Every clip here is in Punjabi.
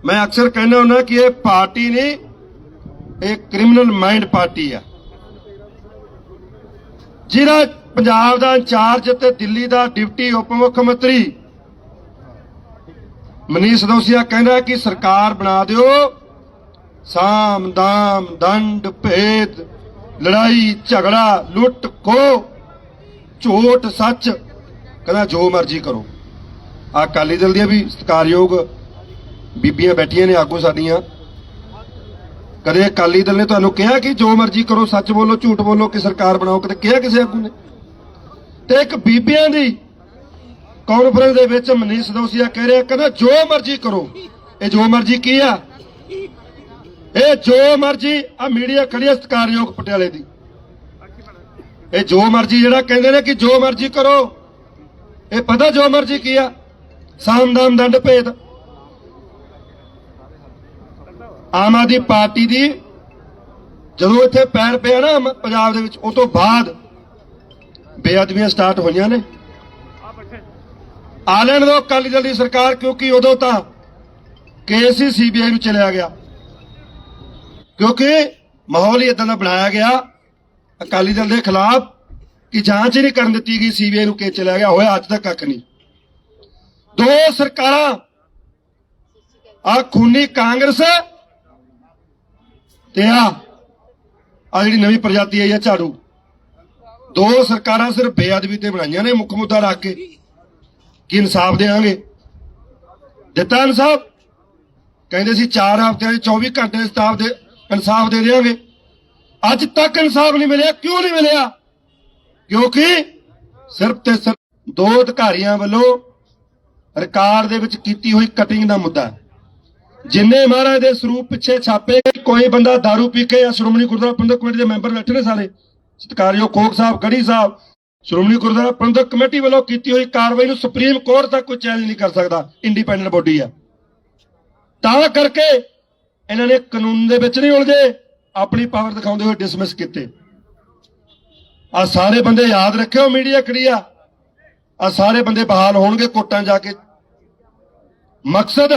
ਮੈਂ ਅਕਸਰ ਕਹਿੰਦਾ ਹੁੰਦਾ ਕਿ ਇਹ ਪਾਰਟੀ ਨਹੀਂ, ਇਹ ਕ੍ਰਿਮੀਨਲ ਮਾਈਂਡ ਪਾਰਟੀ ਆ। ਜਿਹੜਾ ਪੰਜਾਬ ਦਾ ਇੰਚਾਰਜ ਤੇ ਦਿੱਲੀ ਦਾ ਡਿਪਟੀ ਉਪ ਮੁੱਖ ਮੰਤਰੀ ਮਨੀਸ਼ ਦੋਸੀਆ ਕਹਿੰਦਾ ਕਿ ਸਰਕਾਰ ਬਣਾ ਦਿਓ, ਸਾਮ ਦਾਮ ਦੰਡ ਭੇਦ, ਲੜਾਈ ਝਗੜਾ ਲੁੱਟ ਖੋ ਝੋਟ ਸੱਚ, ਕਹਿੰਦਾ ਜੋ ਮਰਜ਼ੀ ਕਰੋ। ਆ ਅਕਾਲੀ ਦਲ ਦੀਆਂ ਵੀ ਸਤਿਕਾਰਯੋਗ ਬੀਬੀਆਂ ਬੈਠੀਆਂ ਨੇ ਆਗੂ ਸਾਡੀਆਂ। ਕਦੇ ਅਕਾਲੀ ਦਲ ਨੇ ਤੁਹਾਨੂੰ ਕਿਹਾ ਕਿ ਜੋ ਮਰਜ਼ੀ ਕਰੋ, ਸੱਚ ਬੋਲੋ, ਝੂਠ ਬੋਲੋ, ਕਿ ਸਰਕਾਰ ਬਣਾਓ, ਕਦੇ ਕਿਹਾ ਕਿਸੇ ਆਗੂ ਨੇ? ਤੇ ਇੱਕ ਬੀਬੀਆਂ ਦੀ ਕਾਨਫਰੰਸ ਦੇ ਵਿੱਚ ਮਨੀਸ਼ ਦੋਸੀਆ ਕਹਿ ਰਿਹਾ, ਕਹਿੰਦਾ ਜੋ ਮਰਜ਼ੀ ਕਰੋ, ਇਹ ਜੋ ਮਰਜ਼ੀ ਕੀ ਆ? ਇਹ ਜੋ ਮਰਜ਼ੀ, ਆ ਮੀਡੀਆ ਖੜੀ ਆ ਸਤਿਕਾਰਯੋਗ ਪਟਿਆਲੇ ਦੀ। ਇਹ ਜੋ ਮਰਜ਼ੀ ਜਿਹੜਾ ਕਹਿੰਦੇ ਨੇ ਕਿ ਜੋ ਮਰਜ਼ੀ ਕਰੋ, ਇਹ ਪਤਾ ਜੋ ਮਰਜ਼ੀ ਕੀ ਆ? ਸਾਮਦਾਮ ਦੰਡ ਭੇਦ ਆਮ ਆਦਮੀ ਪਾਰਟੀ ਦੀ ਜਦੋਂ ਇੱਥੇ ਪੈਰ ਪਿਆ ਨਾ ਪੰਜਾਬ ਦੇ ਵਿੱਚ, ਉਹ ਤੋਂ ਬਾਅਦ ਬੇਅਦਬੀਆਂ ਸਟਾਰਟ ਹੋਈਆਂ ਨੇ। ਆ ਲੈਣ ਦਿਓ ਅਕਾਲੀ ਦਲ ਦੀ ਸਰਕਾਰ, ਕਿਉਂਕਿ ਉਦੋਂ ਤਾਂ ਕੇਸ ਹੀ ਸੀਬੀਆਈ ਨੂੰ ਚਲਿਆ ਗਿਆ। ਕਿਉਂਕਿ ਮਾਹੌਲ ਹੀ ਇਦਾਂ ਦਾ ਬਣਾਇਆ ਗਿਆ, ਅਕਾਲੀ ਦਲ ਦੇ ਖਿਲਾਫ, ਕਿ ਜਾਂਚ ਹੀ ਨਹੀਂ ਕਰਨ ਦਿੱਤੀ ਗਈ ਸੀਬੀਆਈ ਨੂੰ ਕੇਸ ਚਲਿਆ ਗਿਆ। ਹੋਇਆ ਅੱਜ ਤੱਕ ਕੱਖ ਨਹੀਂ। ਦੋ ਸਰਕਾਰਾਂ ਆ ਖੂਨੀ ਕਾਂਗਰਸ ਤੇ ਆ ਆ ਜਿਹੜੀ ਨਵੀਂ ਪ੍ਰਜਾਤੀ ਆਈ ਆ ਝਾੜੂ। ਦੋ ਸਰਕਾਰਾਂ ਸਿਰਫ ਬੇਅਦਬੀ ਤੇ ਬਣਾਈਆਂ ਨੇ, ਮੁੱਖ ਮੁੱਦਾ ਰੱਖ ਕੇ। ਕਿ ਇਨਸਾਫ ਦੇਾਂਗੇ ਦਿੱਤਾ ਇਨਸਾਫ? ਕਹਿੰਦੇ ਸੀ 4 ਹਫ਼ਤਿਆਂ ਦੇ 24 ਘੰਟੇ ਇਨਸਾਫ ਦੇ ਇਨਸਾਫ ਦੇ ਦੇਵਾਂਗੇ ਅੱਜ ਤੱਕ ਇਨਸਾਫ ਨਹੀਂ ਮਿਲਿਆ, ਕਿਉਂ ਨਹੀਂ ਮਿਲਿਆ? ਕਿਉਂਕਿ ਸਿਰਫ ਤੇ ਸਿਰਫ ਦੋ ਅਧਿਕਾਰੀਆਂ ਵੱਲੋਂ ਰਿਕਾਰਡ ਦੇ ਵਿੱਚ ਕੀਤੀ ਹੋਈ ਕਟਿੰਗ ਦਾ ਮੁੱਦਾ ਜਿੰਨੇ ਮਹਾਰਾਜ ਦੇ ਸਰੂਪ ਪਿੱਛੇ ਛਾਪੇ ਕੋਈ ਬੰਦਾ दारू ਪੀ ਕੇ ਜਾਂ ਸ਼੍ਰੋਮਣੀ ਗੁਰਦੁਆਰਾ ਪ੍ਰਬੰਧਕ ਕਮੇਟੀ ਦੇ ਮੈਂਬਰ ਬੈਠੇ ਨੇ ਸਾਰੇ। ਸਤਿਕਾਰਯੋਗ ਕੋਕ ਸਾਹਿਬ ਗੜੀ ਸਾਹਿਬ, ਸ਼੍ਰੋਮਣੀ ਗੁਰਦੁਆਰਾ ਪ੍ਰਬੰਧਕ ਕਮੇਟੀ ਵੱਲੋਂ ਕੀਤੀ ਹੋਈ ਕਾਰਵਾਈ ਨੂੰ ਸੁਪਰੀਮ ਕੋਰਟ ਤੱਕ ਕੋਈ ਚੈਲੰਜ ਨਹੀਂ ਕਰ ਸਕਦਾ ਇੰਡੀਪੈਂਡੈਂਟ ਬੋਡੀ ਆ ਤਾਂ ਕਰਕੇ ਇਹਨਾਂ ਨੇ ਕਾਨੂੰਨ ਦੇ ਵਿੱਚ ਨਹੀਂ ਉਲਝੇ, ਆਪਣੀ ਪਾਵਰ ਦਿਖਾਉਂਦੇ ਹੋਏ ਡਿਸਮਿਸ ਕੀਤੇ। ਆ ਸਾਰੇ ਬੰਦੇ ਯਾਦ ਰੱਖਿਓ ਮੀਡੀਆ ਖੜੀ ਆ? ਸਾਰੇ ਬੰਦੇ ਬਹਾਲ ਹੋਣਗੇ ਕੋਟਾਂ ਜਾ ਕੇ। ਮਕਸਦ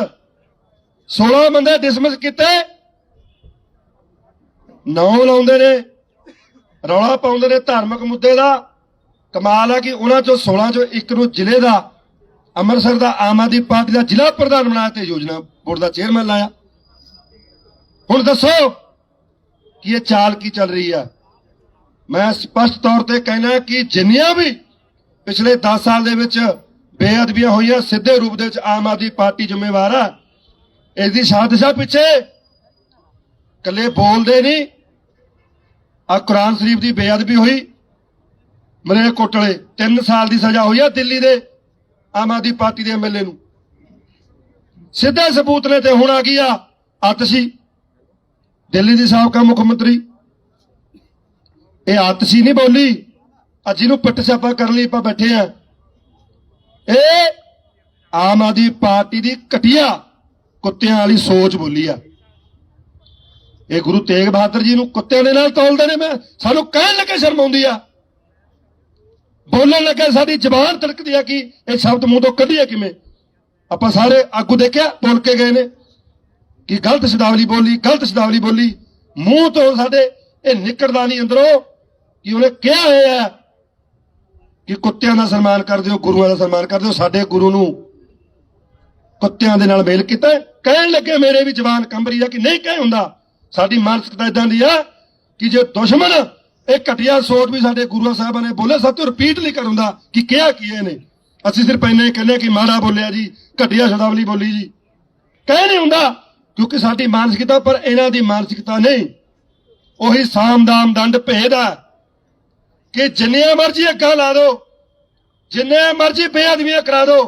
16 ਬੰਦੇ ਡਿਸਮਿਸ ਕੀਤੇ। ਨੌ ਲਾਉਂਦੇ ਨੇ। ਰੌਲਾ ਪਾਉਂਦੇ ਨੇ ਧਾਰਮਿਕ ਮੁੱਦੇ ਦਾ। ਕਮਾਲ ਆ ਕਿ ਉਹਨਾਂ ਚੋਂ 16 ਚੋਂ ਇੱਕ ਨੂੰ ਜ਼ਿਲ੍ਹੇ ਦਾ, ਅੰਮ੍ਰਿਤਸਰ ਦਾ ਆਮ ਆਦਮੀ ਪਾਰਟੀ ਦਾ ਜ਼ਿਲ੍ਹਾ ਪ੍ਰਧਾਨ ਬਣਾਇਆ ਤੇ ਯੋਜਨਾ ਬੋਰਡ ਦਾ ਚੇਅਰਮੈਨ ਲਾਇਆ। ਹੁਣ ਦੱਸੋ ਕਿ ਇਹ ਚਾਲ ਕੀ ਚੱਲ ਰਹੀ ਆ? ਮੈਂ ਸਪਸ਼ਟ ਤੌਰ ਤੇ ਕਹਿਣਾ ਕਿ ਜਿੰਨੀਆਂ ਵੀ ਪਿਛਲੇ 10 ਸਾਲ ਦੇ ਵਿੱਚ ਬੇਅਦਬੀਆਂ ਹੋਈਆਂ, ਸਿੱਧੇ ਰੂਪ ਦੇ ਵਿੱਚ ਆਮ ਆਦਮੀ ਪਾਰਟੀ ਜ਼ਿੰਮੇਵਾਰ ਆ ਇਸ ਦੀ ਸਾਜ਼ਿਸ਼ਾਂ ਪਿੱਛੇ। ਕੱਲੇ ਬੋਲਦੇ ਨਹੀਂ। ਆ ਕੁਰਾਨ ਸ਼ਰੀਫ ਦੀ ਬੇਅਦਬੀ ਹੋਈ। ਮਰੇ ਕੋਟਲੇ 3 ਸਾਲ ਦੀ ਸਜ਼ਾ ਹੋਈ ਆ ਦਿੱਲੀ ਦੇ ਆਮ ਆਦਮੀ ਪਾਰਟੀ ਦੇ ਐਮਐਲਏ ਨੂੰ। ਸਿੱਧੇ ਸਬੂਤ ਨੇ ਤੇ ਹੁਣ ਆ ਗਈ ਆ ਆਤਸ਼ੀ। ਦਿੱਲੀ ਦੀ ਸਾਬਕਾ ਮੁੱਖ ਮੰਤਰੀ। ਇਹ ਆਤਸ਼ੀ ਨਹੀਂ ਬੋਲੀ। ਅੱਜ ਜਿਹਨੂੰ ਪਿੱਟ ਛਾਪਾ ਕਰਨ ਲਈ ਆਪਾਂ ਬੈਠੇ ਆ। ਇਹ ਆਮ ਆਦਮੀ ਪਾਰਟੀ ਦੀ ਘਟੀਆ ਕੁੱਤਿਆਂ ਵਾਲੀ ਸੋਚ ਬੋਲੀ ਆ। ਇਹ ਗੁਰੂ ਤੇਗ ਬਹਾਦਰ ਜੀ ਨੂੰ ਕੁੱਤਿਆਂ ਦੇ ਨਾਲ ਤੋਲਦੇ ਨੇ ਮੈਂ, ਸਾਨੂੰ ਕਹਿਣ ਲੱਗੇ ਸ਼ਰਮ ਆਉਂਦੀ ਆ। ਬੋਲਣ ਲੱਗੇ ਸਾਡੀ ਜ਼ਬਾਨ ਤੜਕਦੀ ਆ ਕਿ ਇਹ ਸ਼ਬਦ ਮੂੰਹ ਤੋਂ ਕੱਢੀਏ ਕਿਵੇਂ? ਆਪਾਂ ਸਾਰੇ ਆਗੂ ਦੇਖਿਆ, ਬੋਲ ਕੇ ਗਏ ਨੇ ਕਿ ਗਲਤ ਸ਼ਬਦਾਵਲੀ ਬੋਲੀ, ਗਲਤ ਸ਼ਬਦਾਵਲੀ ਬੋਲੀ। ਮੂੰਹ ਤੋਂ ਸਾਡੇ ਇਹ ਨਿਕਲਦਾ ਨਹੀਂ ਅੰਦਰੋਂ ਕਿ ਉਹਨੇ ਕਿਹਾ ਹੋਇਆ ਕਿ ਕੁੱਤਿਆਂ ਦਾ ਸਨਮਾਨ ਕਰਦੇ ਹੋ ਗੁਰੂਆਂ ਦਾ ਸਨਮਾਨ ਕਰਦੇ ਹੋ ਸਾਡੇ ਗੁਰੂ ਨੂੰ ਕੁੱਤਿਆਂ ਦੇ ਨਾਲ ਮੇਲ ਕੀਤਾ। ਕਹਿਣ ਲੱਗੇ ਮੇਰੇ ਵੀ ਜਵਾਨ ਕੰਬਰੀ ਆ ਕਿ ਨਹੀਂ ਕਹਿ ਹੁੰਦਾ। ਸਾਡੀ ਮਾਨਸਿਕਤਾ ਇਦਾਂ ਦੀ ਆ ਕਿ ਜੇ ਦੁਸ਼ਮਣ ਇਹ ਘਟਿਆ ਸੋਚ ਵੀ ਸਾਡੇ ਗੁਰੂਆਂ ਸਾਹਿਬਾਂ ਨੇ ਬੋਲੇ ਸਭ ਤੋਂ ਰਿਪੀਟ ਨਹੀਂ ਕਰਉਂਦਾ ਕਿ ਕਿਹਾ ਕੀ ਇਹਨੇ। ਅਸੀਂ ਸਿਰਫ ਇੰਨਾ ਹੀ ਕਹਿੰਦੇ ਹਾਂ ਕਿ ਮਾੜਾ ਬੋਲਿਆ ਜੀ, ਘਟਿਆ ਸ਼ਬਦਾਵਲੀ ਬੋਲੀ ਜੀ। ਕਹਿ ਨਹੀਂ ਹੁੰਦਾ, ਕਿਉਂਕਿ ਸਾਡੀ ਮਾਨਸਿਕਤਾ ਪਰ ਇਹਨਾਂ ਦੀ ਮਾਨਸਿਕਤਾ ਨਹੀਂ। ਉਹੀ ਸਾਮਦਾਮ ਦੰਡ ਭੇਦ ਆ ਕਿ ਜਿੰਨੇ ਮਰਜ਼ੀ ਅੱਗਾ ਲਾ ਦਿਓ ਜਿੰਨੇ ਮਰਜ਼ੀ ਬੇਅਦਬੀਆਂ ਕਰਾ ਦਿਓ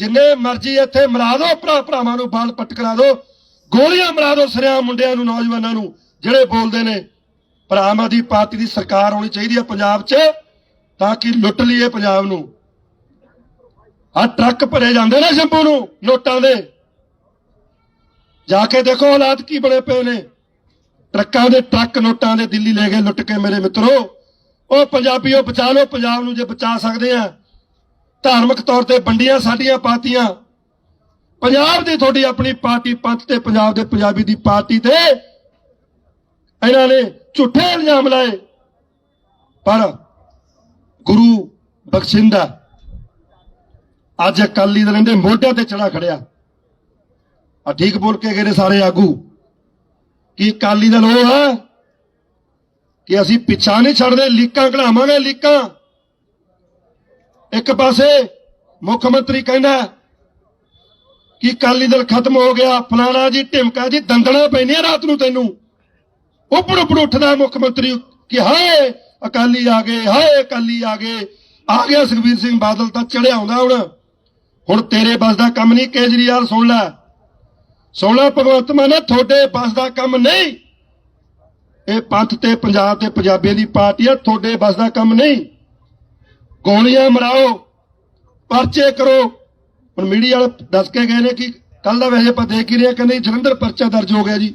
ਜਿੰਨੇ ਮਰਜ਼ੀ ਇੱਥੇ ਮਰਾ ਦਿਓ ਭਰਾ ਭਰਾਵਾਂ ਨੂੰ ਬਾਲ ਪੱਟ ਕਰਾ ਦਿਓ ਗੋਲੀਆਂ ਮਰਾ ਦਿਓ ਸਰਿਆਮ ਮੁੰਡਿਆਂ ਨੂੰ, ਨੌਜਵਾਨਾਂ ਨੂੰ, ਜਿਹੜੇ ਬੋਲਦੇ ਨੇ, ਪਰ ਆਮ ਆਦਮੀ ਪਾਰਟੀ ਦੀ ਸਰਕਾਰ ਹੋਣੀ ਚਾਹੀਦੀ ਹੈ ਪੰਜਾਬ 'ਚ, ਤਾਂ ਕਿ ਲੁੱਟ ਲਈਏ ਪੰਜਾਬ ਨੂੰ। ਆ ਟਰੱਕ ਭਰੇ ਜਾਂਦੇ ਨੇ ਸ਼ੰਭੂ ਨੂੰ, ਨੋਟਾਂ ਦੇ। ਜਾ ਕੇ ਦੇਖੋ ਹਾਲਾਤ ਕੀ ਬਣੇ ਪਏ ਨੇ। ਟਰੱਕਾਂ ਦੇ ਟਰੱਕ ਨੋਟਾਂ ਦੇ ਦਿੱਲੀ ਲੈ ਗਏ ਲੁੱਟ ਕੇ ਮੇਰੇ ਮਿੱਤਰੋ। ਉਹ ਪੰਜਾਬੀਓ ਬਚਾ ਲਓ, ਪੰਜਾਬ ਨੂੰ ਜੇ ਬਚਾ ਸਕਦੇ ਆ। ਧਾਰਮਿਕ ਤੌਰ ਤੇ ਵੰਡੀਆਂ, ਸਾਡੀਆਂ ਪਾਰਟੀਆਂ। ਪੰਜਾਬ ਦੀ ਤੁਹਾਡੀ ਆਪਣੀ ਪਾਰਟੀ ਪੰਥ ਤੇ, ਪੰਜਾਬ ਦੇ ਪੰਜਾਬੀ ਦੀ ਪਾਰਟੀ ਤੇ ਇਹਨਾਂ ਨੇ ਝੂਠੇ ਇਲਜ਼ਾਮ ਲਾਏ। ਪਰ ਗੁਰੂ ਬਖਸ਼ਿੰਦਾ ਅੱਜ ਅਕਾਲੀ ਦਲ ਦੇ ਮੋਢਿਆਂ ਤੇ ਚੜਾ ਖੜਿਆ ਆ ਠੀਕ ਬੋਲ ਕੇ ਗਏ ਨੇ ਸਾਰੇ ਆਗੂ ਕਿ ਅਕਾਲੀ ਦਲ ਉਹ ਹੈ ਕਿ ਅਸੀਂ ਪਿੱਛਾ ਨਹੀਂ ਛੱਡਦੇ, ਲੀਕਾਂ ਕਢਾਵਾਂਗੇ, ਲੀਕਾਂ। ਇੱਕ ਪਾਸੇ ਮੁੱਖ ਮੰਤਰੀ ਕਹਿੰਦਾ ਕਿ ਅਕਾਲੀ ਦਲ ਖਤਮ ਹੋ ਗਿਆ, ਫਲਾਣਾ ਜੀ, ਢਿਮਕਾ ਜੀ ਦੰਦਣਾ ਪੈਂਦੀਆਂ ਰਾਤ ਨੂੰ ਤੈਨੂੰ। ਉੱਪਰ ਉੱਪਰ ਉੱਠਦਾ ਮੁੱਖ ਮੰਤਰੀ ਕਿ ਹਾਏ, ਅਕਾਲੀ ਆ ਗਏ, ਹਾਏ, ਅਕਾਲੀ ਆ ਗਏ। ਆ ਗਿਆ ਸੁਖਬੀਰ ਸਿੰਘ ਬਾਦਲ ਤਾਂ ਚੜਿਆ ਆਉਂਦਾ ਹੁਣ। ਹੁਣ ਤੇਰੇ ਬਸ ਦਾ ਕੰਮ ਨਹੀਂ, ਕੇਜਰੀਵਾਲ ਸੁਣ ਲੈ। ਸੁਣ ਲੈ ਭਗਵੰਤ ਮਾਨ, ਤੁਹਾਡੇ ਬਸ ਦਾ ਕੰਮ ਨਹੀਂ। ਇਹ ਪੰਥ ਤੇ ਪੰਜਾਬ ਤੇ ਪੰਜਾਬੀਆਂ ਦੀ ਪਾਰਟੀ ਆ, ਤੁਹਾਡੇ ਬਸ ਦਾ ਕੰਮ ਨਹੀਂ। ਗੋਲੀਆਂ ਮਰਾਓ? ਪਰਚੇ ਕਰੋ। ਹੁਣ ਮੀਡੀਆ ਵਾਲੇ ਦੱਸ ਕੇ ਗਏ ਨੇ ਕਿ ਕੱਲ ਦਾ ਵੈਸੇ ਆਪਾਂ ਦੇਖ ਹੀ ਰਹੇ ਕਹਿੰਦੇ ਜਲੰਧਰ ਪਰਚਾ ਦਰਜ ਹੋ ਗਿਆ ਜੀ।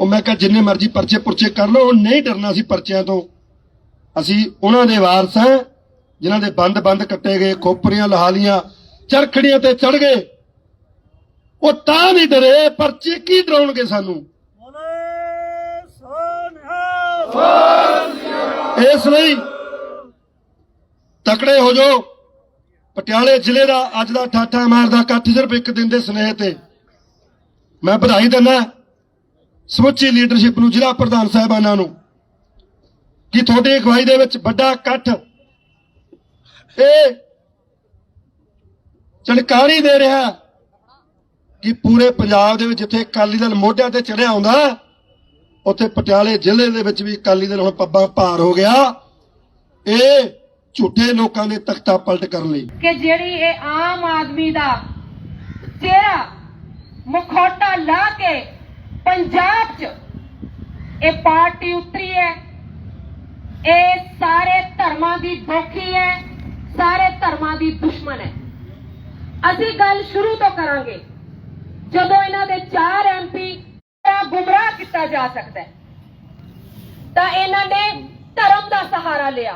ਉਹ ਮੈਂ ਕਿਹਾ ਜਿੰਨੇ ਮਰਜ਼ੀ ਪਰਚੇ ਪੁਰਚੇ ਕਰ ਲਓ ਉਹ ਨਹੀਂ ਡਰਨਾ ਸੀ ਪਰਚਿਆਂ ਤੋਂ। ਅਸੀਂ ਉਹਨਾਂ ਦੇ ਵਾਰਸ ਹਾਂ ਜਿਨ੍ਹਾਂ ਦੇ ਬੰਦ ਬੰਦ ਕੱਟੇ ਗਏ ਖੋਪਰੀਆਂ ਲਹਾਲੀਆਂ ਚਰਖੜੀਆਂ ਤੇ ਚੜ ਗਏ। ਉਹ ਤਾਂ ਨਹੀਂ ਡਰੇ ਪਰਚੇ ਕੀ ਡਰਾਉਣਗੇ ਸਾਨੂੰ? ਇਸ ਲਈ ਤਕੜੇ ਹੋ ਜਾਓ। ਪਟਿਆਲੇ ਜ਼ਿਲ੍ਹੇ ਦਾ ਅੱਜ ਦਾ ਠਾਠਾ ਮਾਰਦਾ ਇਕੱਠ ਸਿਰਫ ਇੱਕ ਦਿਨ ਦੇ ਸਨੇਹ ਤੇ। ਮੈਂ ਵਧਾਈ ਦਿੰਦਾ ਸਮੁੱਚੀ ਲੀਡਰਸ਼ਿਪ ਨੂੰ, ਜ਼ਿਲ੍ਹਾ ਪ੍ਰਧਾਨ ਸਾਹਿਬਾਨਾਂ ਨੂੰ, ਕਿ ਤੁਹਾਡੀ ਅਗਵਾਈ ਦੇ ਵਿੱਚ ਵੱਡਾ ਇਕੱਠ ਇਹ ਚਣਕਾਰੀ ਦੇ ਰਿਹਾ ਕਿ ਪੂਰੇ ਪੰਜਾਬ ਦੇ ਵਿੱਚ ਜਿੱਥੇ ਅਕਾਲੀ ਦਲ ਮੋਢਿਆਂ ਤੇ ਚੜਿਆ ਆਉਂਦਾ ਉੱਥੇ ਪਟਿਆਲੇ ਜ਼ਿਲ੍ਹੇ ਦੇ ਵਿੱਚ ਵੀ ਅਕਾਲੀ ਦਲ ਹੁਣ ਪੱਬਾਂ ਭਾਰ ਹੋ ਗਿਆ। ਇਹ ਝੂਠੇ ਲੋਕਾਂ ਨੇ ਤਖਤਾ ਪਲਟ ਕਰਨ ਲਈ। ਕਿ ਜਿਹੜੀ ਇਹ ਆਮ ਆਦਮੀ ਦਾ ਚਿਹਰਾ ਮੁਖੌਟਾ ਲਾ ਕੇ ਪੰਜਾਬ 'ਚ ਇਹ ਪਾਰਟੀ ਉਤਰੀ ਹੈ, ਇਹ ਸਾਰੇ ਧਰਮਾਂ ਦੀ ਦੋਖੀ ਹੈ, ਸਾਰੇ ਧਰਮਾਂ ਦੀ ਦੁਸ਼ਮਣ ਹੈ। ਅਸੀਂ ਗੱਲ ਸ਼ੁਰੂ ਤੋਂ ਕਰਾਂਗੇ, ਜਦੋਂ ਇਹਨਾਂ ਦੇ ਚਾਰ ਐਮਪੀ ਗੁੰਮਰਾਹ ਕੀਤਾ ਜਾ ਸਕਦਾ ਤਾਂ ਇਹਨਾਂ ਨੇ ਧਰਮ ਦਾ ਸਹਾਰਾ ਲਿਆ।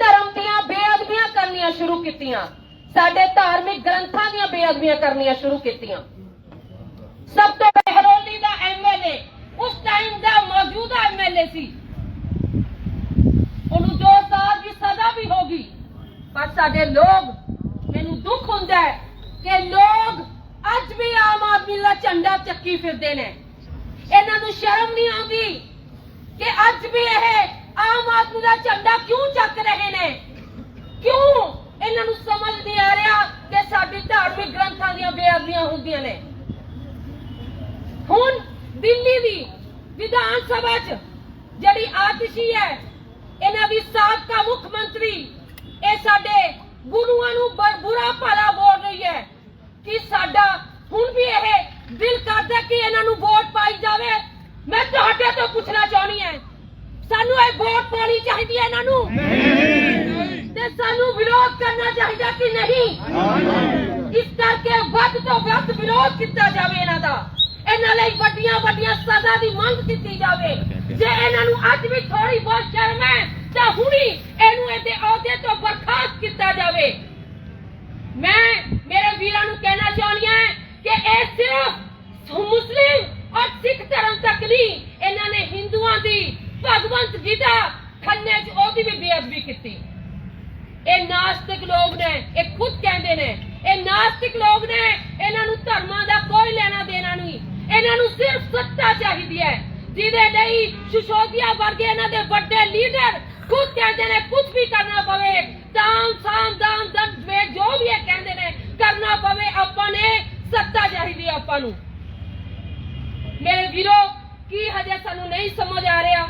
ਧਰਮ ਦੀਆਂ ਬੇਅਦਬੀਆਂ ਕਰਨੀਆਂ ਸ਼ੁਰੂ ਕੀਤੀਆਂ। ਸਾਡੇ ਧਾਰਮਿਕ ਗ੍ਰੰਥਾਂ ਦੀਆਂ ਬੇਅਦਬੀਆਂ ਕਰਨੀਆਂ ਸ਼ੁਰੂ ਕੀਤੀਆਂ। ਸਭ ਤੋਂ ਬਹਿਰੋਲੀ ਦਾ ਐਮਐਲਏ ਉਸ ਟਾਈਮ ਦਾ ਮੌਜੂਦਾ ਐਮਐਲਏ ਸੀ। ਉਹਨੂੰ 2 ਸਾਲ ਦੀ ਸਜ਼ਾ ਵੀ ਹੋ ਗਈ। ਪਰ ਸਾਡੇ ਲੋਕ, ਮੈਨੂੰ ਦੁੱਖ ਹੁੰਦਾ ਹੈ ਕਿ ਲੋਕ ਅੱਜ ਵੀ ਆਮ ਆਦਮੀ ਦਾ ਝੰਡਾ ਚੱਕੀ ਫਿਰਦੇ ਨੇ। ਇਹਨਾਂ ਨੂੰ ਸ਼ਰਮ ਨਹੀਂ ਆਉਂਦੀ ਕਿ ਅੱਜ ਵੀ ਇਹ ਆਮ ਆਦਮੀ ਦਾ ਝੰਡਾ ਕਿਉਂ ਚੱਕ ਰਹੇ ਨੇ? ਕਿਉਂ ਇਹਨਾਂ ਨੂੰ ਸਮਝ ਨਹੀਂ ਆ ਰਿਹਾ ਕਿ ਸਾਡੀ ਧਾਰਮਿਕ ਗ੍ਰੰਥਾਂ ਦੀਆਂ ਬੇਅਦਬੀਆਂ ਹੁੰਦੀਆਂ ਨੇ? ਹੁਣ ਦਿੱਲੀ ਦੀ ਵਿਧਾਨ ਸਭਾ 'ਚ ਜਿਹੜੀ ਆਤਿਸ਼ੀ ਹੈ, ਇਹਨਾਂ ਦੀ ਸਾਬਕਾ ਮੁੱਖ ਮੰਤਰੀ, ਇਹ ਸਾਡੇ ਗੁਰੂਆਂ ਨੂੰ ਬ- ਬੁਰਾ ਭਲਾ ਬੋਲ ਰਹੀ ਹੈ ਕਿ ਸਾਡਾ ਹੁਣ ਵੀ ਇਹ ਦਿਲ ਕਰਦਾ ਕਿ ਇਹਨਾਂ ਨੂੰ ਵੋਟ ਪਾਈ ਜਾਵੇ। ਮੈਂ ਤੁਹਾਡੇ ਤੋਂ ਪੁੱਛਣਾ ਚਾਹੁੰਦੀ ਹਾਂ। ਸਾਨੂੰ ਇਹ ਵੋਟ ਪਾਣੀ ਚਾਹੀਦੀ ਹੈ ਇਹਨਾਂ ਨੂੰ। ਤੇ ਸਾਨੂੰ ਵਿਰੋਧ ਕਰਨਾ ਚਾਹੀਦਾ ਕਿ ਨਹੀਂ? ਇਸ ਕਰਕੇ ਵੱਧ ਤੋਂ ਵੱਧ ਵਿਰੋਧ ਕੀਤਾ ਜਾਵੇ ਇਹਨਾਂ ਦਾ। ਇਹਨਾਂ ਲਈ ਵੱਡੀਆਂ ਵੱਡੀਆਂ ਸਜ਼ਾ ਦੀ ਮੰਗ ਕੀਤੀ ਜਾਵੇ। ਜੇ ਇਹਨਾਂ ਨੂੰ ਅੱਜ ਵੀ ਥੋੜੀ ਬਹੁਤ ਸ਼ਰਮ ਹੈ ਤਾਂ ਹੁਣੀ ਇਹਨੂੰ ਇਹਦੇ ਅਹੁਦੇ ਤੋਂ ਬਰਖਾਸਤ ਕੀਤਾ ਜਾਵੇ। ਮੈਂ ਮੇਰੇ ਵੀਰਾਂ ਨੂੰ ਕਹਿਣਾ ਚਾਹੁੰਦੀ ਹਾਂ ਕਿ ਇਹ ਸਿਰਫ ਮੁਸਲਿਮ ਔਰ ਸਿੱਖ ਧਰਮ ਤੱਕ ਨਹੀਂ ਇਹਨਾਂ ਨੇ ਹਿੰਦੂਆਂ ਦੀ ਭਗਵੰਤ ਗੀਤਾ ਖੰਨੇ 'ਚ ਉਹਦੀ ਵੀ ਬੇਅਦਬੀ ਕੀਤੀ। ਇਹ ਨਾਸਤਿਕ ਲੋਕ ਨੇ, ਇਹ ਖੁਦ ਕਹਿੰਦੇ ਨੇ, ਇਹ ਨਾਸਤਿਕ ਲੋਕ ਨੇ, ਇਹਨਾਂ ਨੂੰ ਧਰਮਾਂ ਦਾ ਕੋਈ ਲੈਣਾ ਦੇਣਾ ਨਹੀਂ। ਇਹਨਾਂ ਨੂੰ ਸਿਰਫ ਸੱਤਾ ਚਾਹੀਦੀ ਹੈ, ਜਿਹਦੇ ਲਈ ਸ਼ਿਸ਼ੋਦੀਆ ਵਰਗੇ ਇਹਨਾਂ ਦੇ ਵੱਡੇ ਲੀਡਰ ਖੁਦ ਕਹਿੰਦੇ ਨੇ ਕੁਝ ਵੀ ਕਰਨਾ ਪਵੇ ਤਾਮ ਸਾਮ ਦਾਮ ਦੰਦ ਵੇ ਜੋ ਵੀ ਇਹ ਕਹਿੰਦੇ ਨੇ, ਕਰਨਾ ਪਵੇ, ਆਪਾਂ ਨੇ ਸੱਤਾ ਚਾਹੀਦੀ ਹੈ ਆਪਾਂ ਨੂੰ। ਮੇਰੇ ਵੀਰੋ, ਕੀ ਹਜੇ ਸਾਨੂੰ ਨਹੀਂ ਸਮਝ ਆ ਰਿਹਾ?